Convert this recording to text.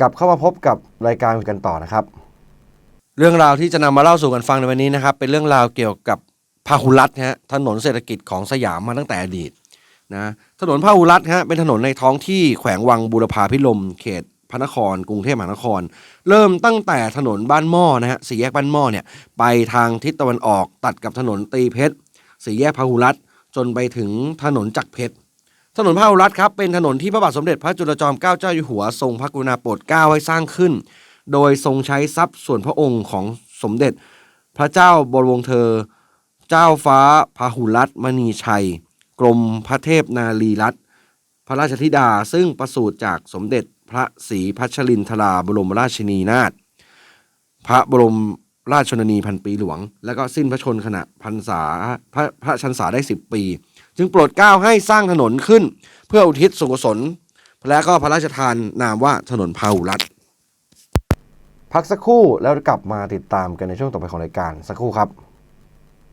กลับเข้ามาพบกับรายการกันต่อนะครับ เรื่องราวที่จะนำมาเล่าสู่กันฟังในวันนี้นะครับ เป็นเรื่องราวเกี่ยวกับพาหุรัตน์ฮะถนนเศรษฐกิจของสยามมาตั้งแต่อดีตนะถนนพาหุรัตน์ฮะเป็นถนนในท้องที่แขวงวังบูรพาพิรมเขตพระนคร กรุงเทพมหานคร เริ่มตั้งแต่ถนนบ้านหม้อนะฮะสี่แยกบ้านหม้อเนี่ยไปทางทิศตะวันออกตัดกับถนนตีเพชรสี่แยกพาหุรัตจนไปถึงถนนจักรเพชร ถนนพหลรัฐครับเป็นถนนที่พระบาทสมเด็จพระจุลจอมเกล้าเจ้าอยู่หัวทรงพระกรุณาโปรดเกล้าให้สร้างขึ้น โดยทรงใช้ทรัพย์ส่วนพระองค์ของสมเด็จ พระเจ้าบรมวงศ์เธอ เจ้าฟ้าพหุรัตมณีชัย กรมพระเทพนารีรัตน์พระราชธิดาซึ่งประสูติจากสมเด็จพระศรีพัชรินทราบรมราชินีนาถพระบรมราชชนนีพันปีหลวง แล้วก็สิ้นพระชนขณะพรรษาพระพระชันษาได้ 10 ปี จึงโปรดเกล้าให้สร้างถนนขึ้น เพื่ออุทิศส่วนกุศลและก็พระราชทานนามว่าถนนพาหุรัตพักสักครู่แล้วกลับมาติดตามกันในช่วงต่อไปของรายการสักครู่ครับ